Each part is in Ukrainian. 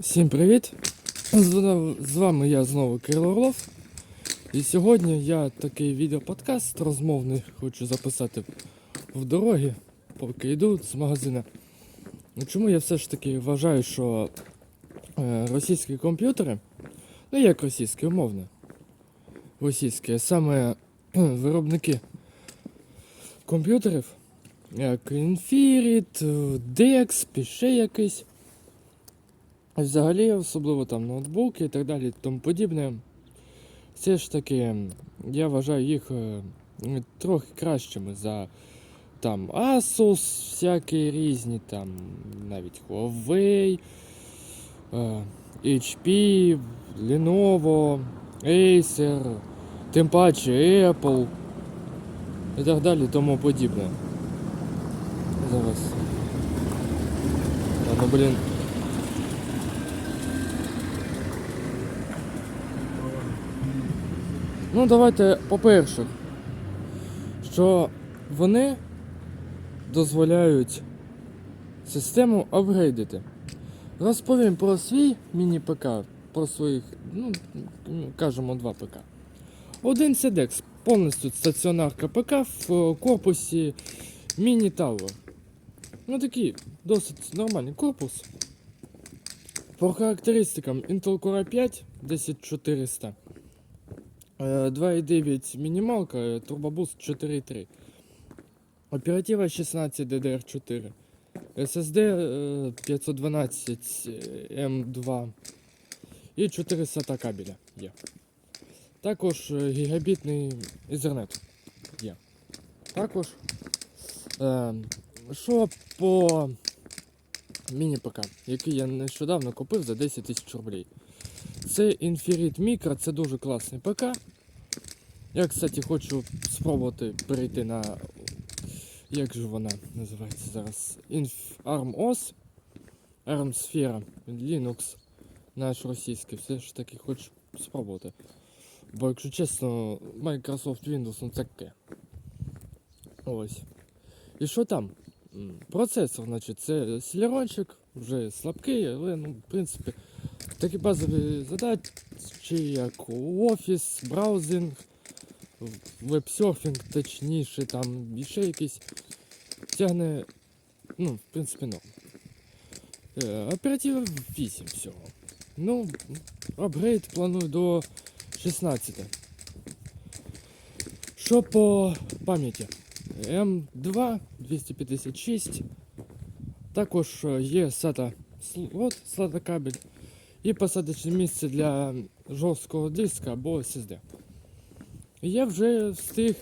Всім привіт! З вами я знову Кирило Орлов. І сьогодні я такий відеоподкаст розмовний хочу записати в дорогі, поки йду з магазина. Ну, Чому я все ж таки вважаю, що е, російські комп'ютери, ну як російські, умовно, російські, саме виробники комп'ютерів, як Infinit, Dex, ще якийсь. Взагалі, особливо там ноутбуки і так далі і тому подібне. Все ж таки, я вважаю їх е, трохи кращими за там Asus, всякі різні, там навіть Huawei, е, HP, Lenovo, Acer, тим паче Apple і так далі тому подібне. Зараз. Та, ну, блін. Ну, давайте, по-перше, що вони дозволяють систему апгрейдити. Розповім про свій міні-ПК, про своїх, ну, кажемо, два ПК. Один CDEX, повністю стаціонарка ПК в е, корпусі Mini Tower. Ну такий досить нормальний корпус. По характеристикам Intel Core 5 10400. Е, 2.9 мінімалка, е, Boost 4.3. Оператива 16 DDR4. SSD е, 512 е, M2 і 4 SATA кабеля є. Також е, гігабітний Ethernet є. Також, е, що по міні-ПК, який я нещодавно купив за 10 тисяч рублей. Це Infinite Micro, це дуже класний ПК. Я, кстати, хочу спробувати перейти на. Як же вона називається зараз? Inf... ARM OS, ARM Sphera, Linux, наш російський, все ж таки хочу спробувати. Бо, якщо чесно, Microsoft Windows ну таке. Ось. І що там? Процесор, значить, це Celeronчик, вже слабкий, але, ну, в принципі, такі базові задачі, як офіс, браузинг, веб-серфінг, точніше, там ще якісь тягне, ну, в принципі, норм. Е, Оператива 8 всього. Ну, апгрейд планую до 16. Що по пам'яті? М2 256. Також е, є SATA слот, SATA кабель і посадочне місце для жорсткого диска або SSD. Я вже встиг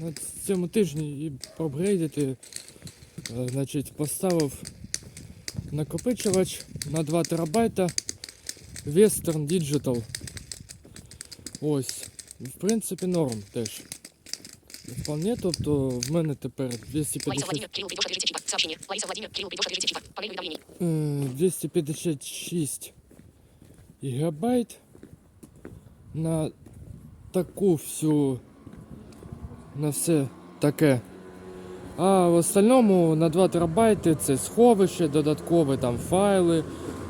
на цьому тижні і поапгрейдити. Е, Значить, поставив накопичувач на 2 терабайта Western Digital. Ось. В принципі, норм теж. Вполне, тобто в мене тепер 250, Владимир, Кирилл, перепрошка, 34. Сообщение. Лариса Владимир, Кирилл, перепрошка, 34. Панель уведомлений. е, 256 гігабайт на таку всю на все таке. А в остальному на 2 терабайти це сховище, додаткові там файли,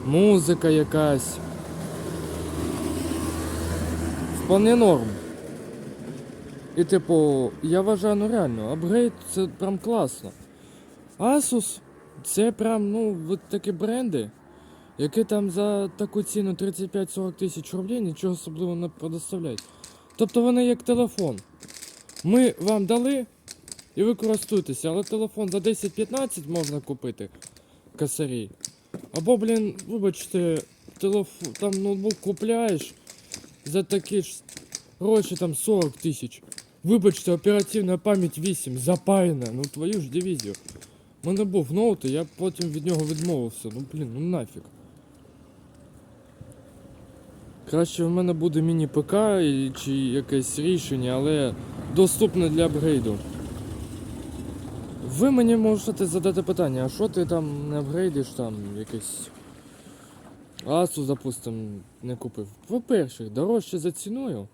музика якась. Вполне норм. І типу, я вважаю, ну реально, апгрейд це прям класно. Asus це прям, ну, от такі бренди, які там за таку ціну 35-40 тисяч рублей нічого особливого не предоставляють. Тобто вони як телефон. Ми вам дали і ви користуєтеся, але телефон за 10-15 можна купити косарі. Або, блін, вибачте, телефон, там ноутбук купляєш за такі ж гроші там 40 тисяч. Вибачте, оперативна пам'ять 8, запаяна, ну твою ж дивізію. У мене був ноут, і я потім від нього відмовився. Ну блін, ну нафіг. Краще в мене буде міні-ПК чи якесь рішення, але доступне для апгрейду. Ви мені можете задати питання, а що ти там не апгрейдиш там якесь Asus, допустим, не купив. По-перше, дорожче за ціною.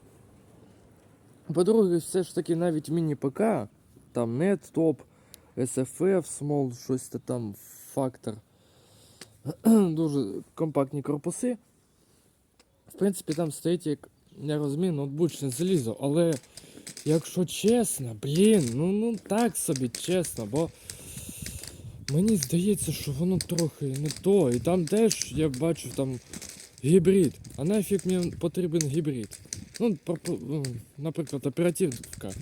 По-друге, все ж таки навіть міні-ПК, там топ, SFF, small, щось там, фактор. дуже компактні корпуси. В принципі, там стоїть, як я розумію, ноутбучне залізо, але якщо чесно, блін, ну, ну так собі чесно, бо мені здається, що воно трохи не то. І там теж я бачу там гібрид. А нафіг мені потрібен гібрид? Ну, ну, наприклад, оперативка.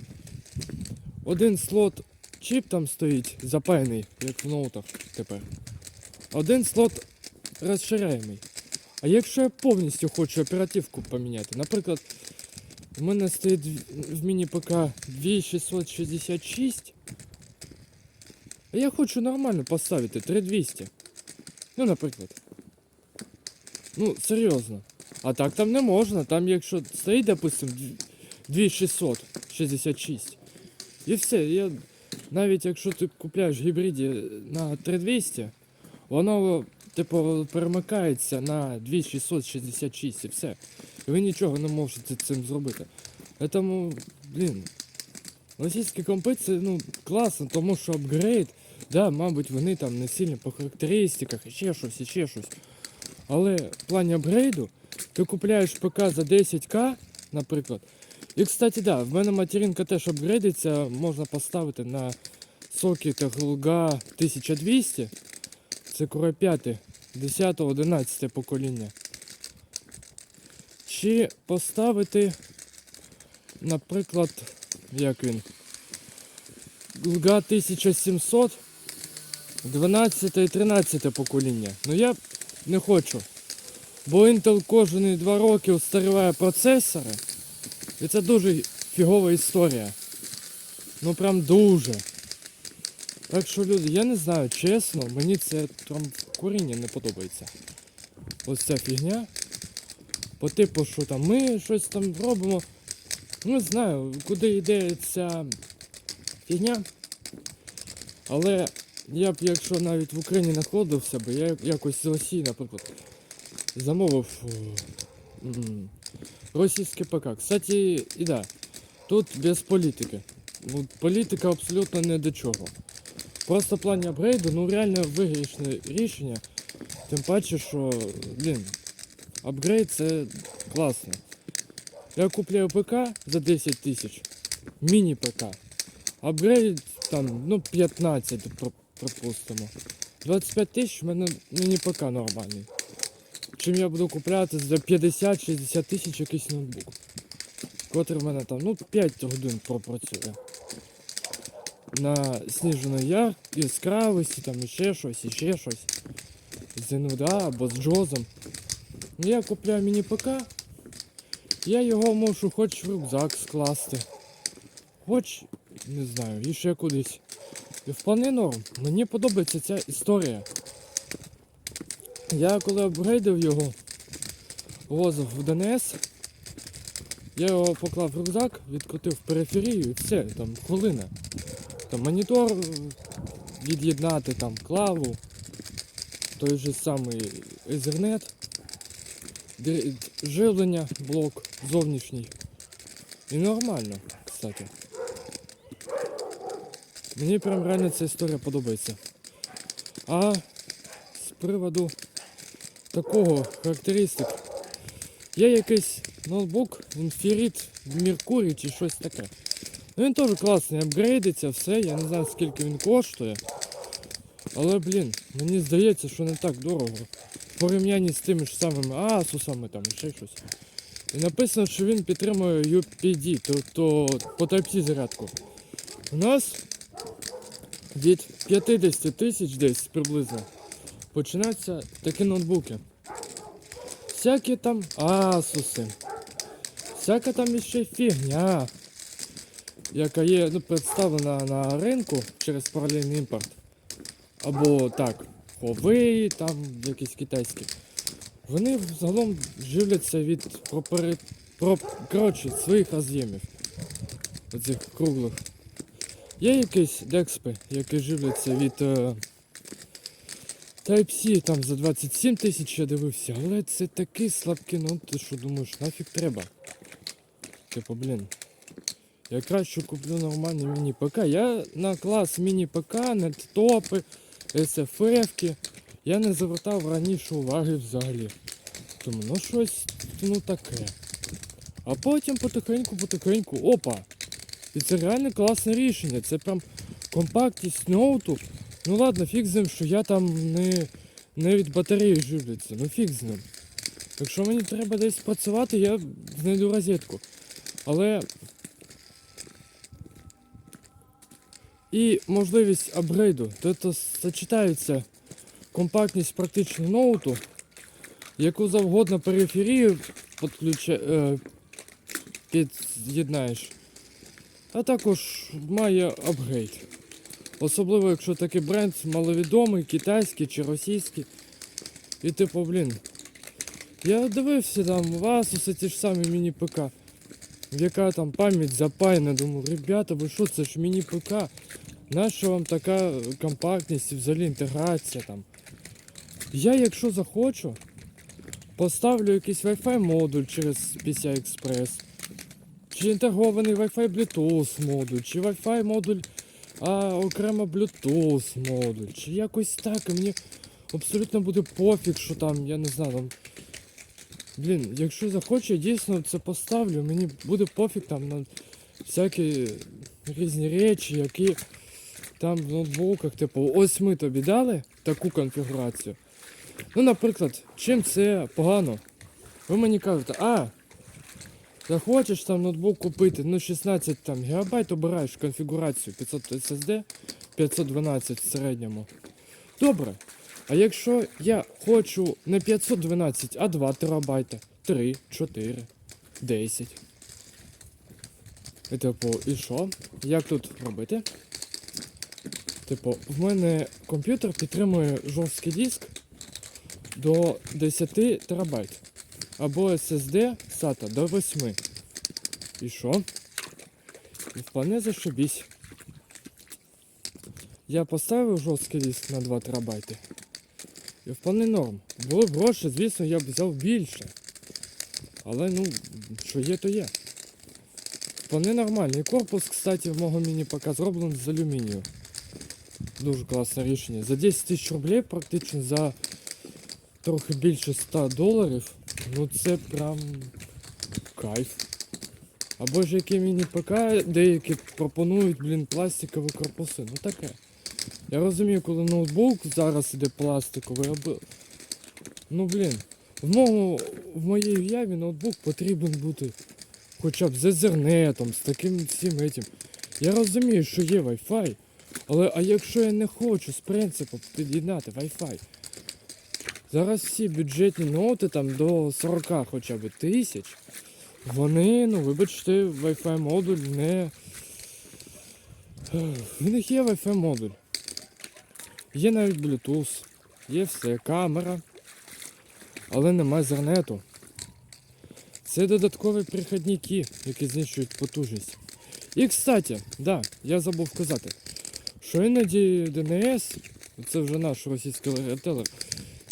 Один слот чіп там стоїть запаяний, як в ноутах тепер. Один слот розширяємий. А якщо я повністю хочу оперативку поміняти, наприклад, у мене стоїть в- в міні-ПК 2666, а я хочу нормально поставити 3200. Ну, наприклад. Ну, серйозно. А так там не можна. Там якщо стоїть, допустим, 2666. І все. Я... Навіть якщо ти купляєш гібриді на 3200, воно типу перемикається на 2666 і все. І ви нічого не можете цим зробити. Тому, блін, російські це ну, класно, тому що апгрейд, да, мабуть, вони там не сильні по характеристиках, ще щось, ще щось. Але в плані апгрейду ти купляєш ПК за 10к, наприклад. І, кстати, да, в мене материнка теж апгрейдиться, можна поставити на сокет Голга 1200. Це Core 5, 10 11 покоління. Чи поставити, наприклад, як він? Голга 1700, 12 і 13 покоління. Ну я не хочу. Бо Intel кожні 2 роки устаріває процесори. І це дуже фігова історія. Ну прям дуже. Так що люди, я не знаю, чесно, мені це там коріння не подобається. Ось ця фігня. По типу, що там ми щось там робимо. Не знаю, куди йде ця фігня. Але я б, якщо навіть в Україні знаходився б, я якось з Росії, наприклад, замовив російське ПК. Кстати, і да, тут без політики. Політика абсолютно не до чого. Просто в плані апгрейду, ну реально виграшне рішення. Тим паче, що, блін, апгрейд це класно. Я купляю ПК за 10 тисяч, міні-ПК. Апгрейд там, ну, 15, про- припустимо. 25 тисяч в мене міні-ПК нормальний. Чим я буду купляти за 50-60 тисяч якийсь ноутбук. Котрий в мене там, ну, 5 годин пропрацює на сніженої яр, яскравості, там іще щось, іще щось. З NVDA або з Джозом. Я купляю міні-ПК, я його можу хоч в рюкзак скласти, хоч, не знаю, іще кудись. І вполне норм. Мені подобається ця історія. Я коли апгрейдив його, возив в ДНС, я його поклав в рюкзак, відкрутив периферію і все, там хвилина там монітор від'єднати, там клаву, той же самий Ethernet, живлення, блок зовнішній. І нормально, кстати. Мені прям реально ця історія подобається. А з приводу такого характеристик. Є якийсь ноутбук, Infinite Mercury чи щось таке. Ну він теж класний, апгрейдиться, все, я не знаю скільки він коштує. Але, блін, мені здається, що не так дорого. В порівнянні з тими ж самими Asus'ами там ще щось. І написано, що він підтримує UPD, тобто по Type-C зарядку. У нас від 50 тисяч десь приблизно починаються такі ноутбуки. Всякі там Asus'и. Всяка там іще фігня яка є ну, представлена на ринку через паралельний імпорт. Або так, Huawei, там якісь китайські. Вони взагалом живляться від пропери... про... коротше, своїх роз'ємів. Оцих круглих. Є якісь декспи, які живляться від е... Type-C там за 27 тисяч я дивився, але це такі слабкі, ну ти що думаєш, нафіг треба? Типу, блін. Я краще куплю нормальний міні-ПК. Я на клас міні-ПК, на топи, SFF я не звертав раніше уваги взагалі. Тому ну щось ну таке. А потім потихеньку, потихеньку, опа! І це реально класне рішення. Це прям компактність ноуту. Ну ладно, фіг з ним, що я там не, не від батареї живляться. Ну фіг з ним. Якщо мені треба десь працювати, я знайду розетку. Але. І можливість апгрейду. Тобто сочетається компактність практично ноуту, яку завгодно периферію підключа... е, під'єднаєш. А також має апгрейд. Особливо, якщо такий бренд маловідомий, китайський чи російський. І типу, блін. Я дивився там вас усе ті ж самі міні-ПК. Яка там пам'ять запаяна, думаю, ребята, ви що, це ж міні-ПК. Наша вам така компактність і взагалі інтеграція там. Я, якщо захочу, поставлю якийсь Wi-Fi модуль через PCI Express. Чи інтегрований Wi-Fi Bluetooth модуль, чи Wi-Fi модуль, а окремо Bluetooth модуль, чи якось так, і мені абсолютно буде пофіг, що там, я не знаю, там. Блін, якщо захочу, дійсно це поставлю, мені буде пофіг там на всякі різні речі, які там в ноутбуках, типу, ось ми тобі дали таку конфігурацію. Ну, наприклад, чим це погано? Ви мені кажете, а, захочеш там ноутбук купити, ну 16 там гігабайт обираєш конфігурацію 500 SSD, 512 в середньому. Добре. А якщо я хочу не 512, а 2 терабайта, 3, 4, 10. І типу, і що? Як тут робити? Типу, в мене комп'ютер підтримує жорсткий диск до 10 терабайт. Або SSD SATA до 8. І що? Вполне зашибісь. Я поставив жорсткий диск на 2 терабайти. І вполне норм. Було б гроші, звісно, я б взяв більше. Але ну, що є, то є. Вполне нормальний. Корпус, кстати, в мого міні-ПК зроблений з алюмінію. Дуже класне рішення. За 10 тисяч рублей, практично за трохи більше 100 доларів. Ну це прям кайф. Або ж які міні-ПК деякі пропонують, блін, пластикові корпуси. Ну таке. Я розумію, коли ноутбук зараз іде пластиковий, аби. Ну блін. В моєму, в моїй уяві ноутбук потрібен бути хоча б з Ethernet, з таким всім этим. Я розумію, що є Wi-Fi, але а якщо я не хочу з принципу під'єднати Wi-Fi, зараз всі бюджетні ноути там до 40 хоча б тисяч, вони, ну вибачте, Wi-Fi модуль не. В них є Wi-Fi модуль. Є навіть Bluetooth, є все, камера, але немає зернету. Це додаткові перехідники, які знищують потужність. І кстати, да, я забув казати, що іноді ДНС, це вже наш російський ретелер,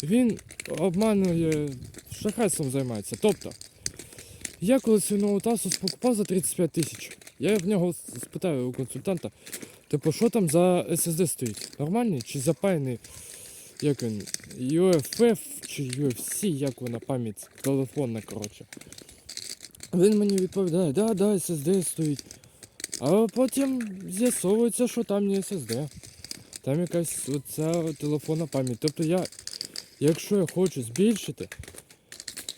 він обманує шахрайством займається. Тобто, я колись свій ноут Asus покупав за 35 тисяч. Я в нього спитаю у консультанта, типу, що там за SSD стоїть? Нормальний чи запаяний? Як він? UFF чи UFC, як вона пам'ять телефонна, коротше. Він мені відповідає, да, да, SSD стоїть. А потім з'ясовується, що там не SSD. Там якась оця телефонна пам'ять. Тобто я, якщо я хочу збільшити,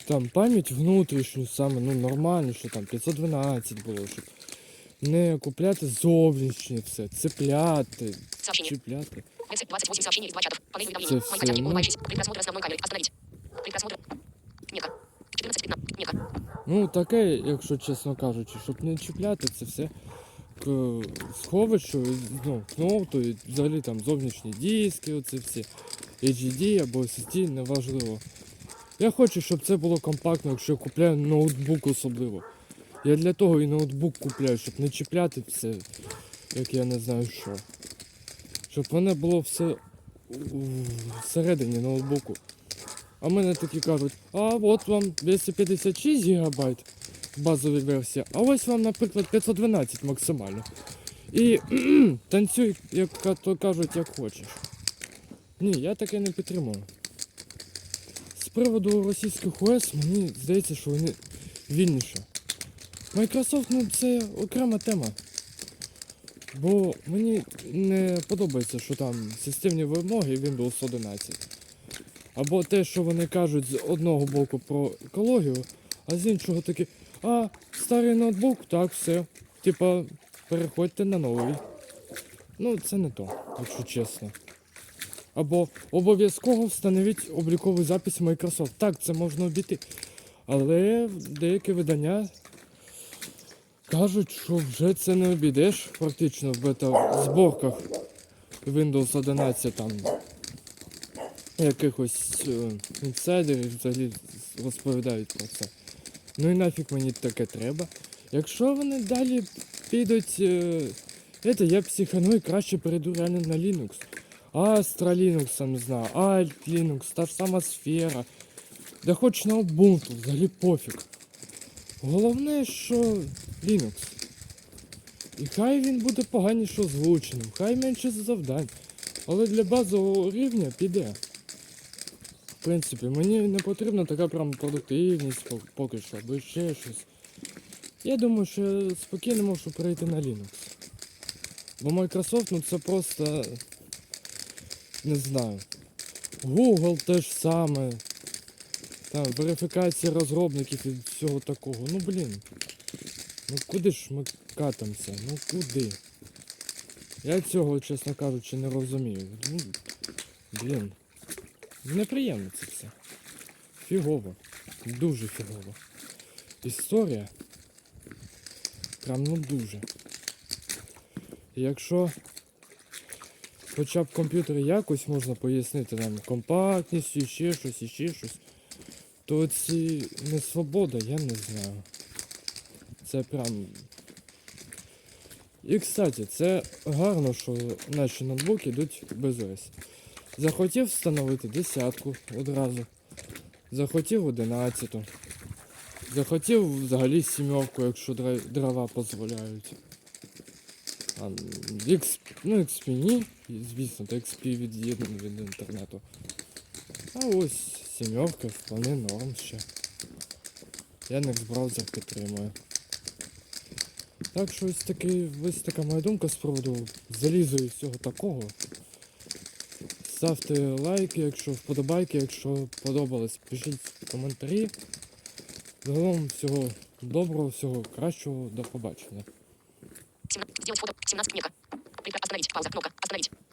там пам'ять внутрішню саме, ну нормально, що там 512 було, щоб не купляти зовнішнє все, цепляти, Сообщение. чіпляти. Весы 28 сообщений из два чатов. Половина уведомлений. Це Мой все, контакт, ну. улыбающийся. При просмотре основной камеры. Остановить. При просмотре... Нека. 14 15. Нека. Ну, таке, якщо чесно кажучи, щоб не чіпляти це все к сховищу, ну, ноуту, і взагалі там зовнішні диски, оці всі HDD або SSD, неважливо. Я хочу, щоб це було компактно, якщо я купляю ноутбук особливо. Я для того і ноутбук купляю, щоб не чіпляти все, як я не знаю що. Щоб воно було все всередині ноутбуку. А мене такі кажуть, а от вам 256 гігабайт базові версія, а ось вам, наприклад, 512 максимально. І танцюй, як то кажуть, як хочеш. Ні, я таке не підтримую. З приводу російських ОС, мені здається, що вони вільніше. Microsoft, ну це окрема тема. Бо мені не подобається, що там системні вимоги Windows 11. Або те, що вони кажуть з одного боку про екологію, а з іншого таки, а, старий ноутбук, так, все. Типа, переходьте на новий. Ну, це не то, якщо чесно. Або обов'язково встановіть обліковий запис Microsoft. Так, це можна обійти. Але деякі видання кажуть, що вже це не обійдеш практично в бета-зборках Windows 11 там якихось е, інсайдерів взагалі розповідають про це. Ну і нафіг мені таке треба. Якщо вони далі підуть. Е, это, я психану і краще перейду реально на Linux. Astra Linux, там, не знаю, Alt Linux, та ж сама сфера. Да хоч на Ubuntu, взагалі пофіг. Головне, що Linux. І хай він буде поганіше озвученим, хай менше завдань. Але для базового рівня піде. В принципі, мені не потрібна така прям продуктивність поки що, або ще щось. Я думаю, що спокійно можу перейти на Linux. Бо Microsoft, ну це просто. Не знаю. Google теж саме. Там верифікація розробників і всього такого. Ну блін. Ну куди ж ми катимося? Ну куди? Я цього, чесно кажучи, не розумію. Ну, блін. Неприємно це все. Фігово. Дуже фігово. Історія. Прям ну дуже. Якщо хоча б комп'ютер якось можна пояснити там компактністю, і ще щось, і ще щось, то ці не свобода, я не знаю. Це прям. І кстати, це гарно, що наші ноутбуки йдуть без ОС. Захотів встановити десятку одразу. Захотів одинадцяту. Захотів взагалі сімерку, якщо дрова дозволяють. А, ну, XP ні, звісно, то XP від'єднаний від інтернету. А ось сімерка вполне норм ще. Я Яндекс браузер підтримує. Так що ось такий, ось така моя думка з приводу залізу і всього такого. Ставте лайки, якщо вподобайки, якщо подобалось, пишіть коментарі. Загалом всього доброго, всього кращого, до побачення. 17. Сделать фото. 17 мега. Прекра- Остановить. Пауза. Кнопка. Остановить.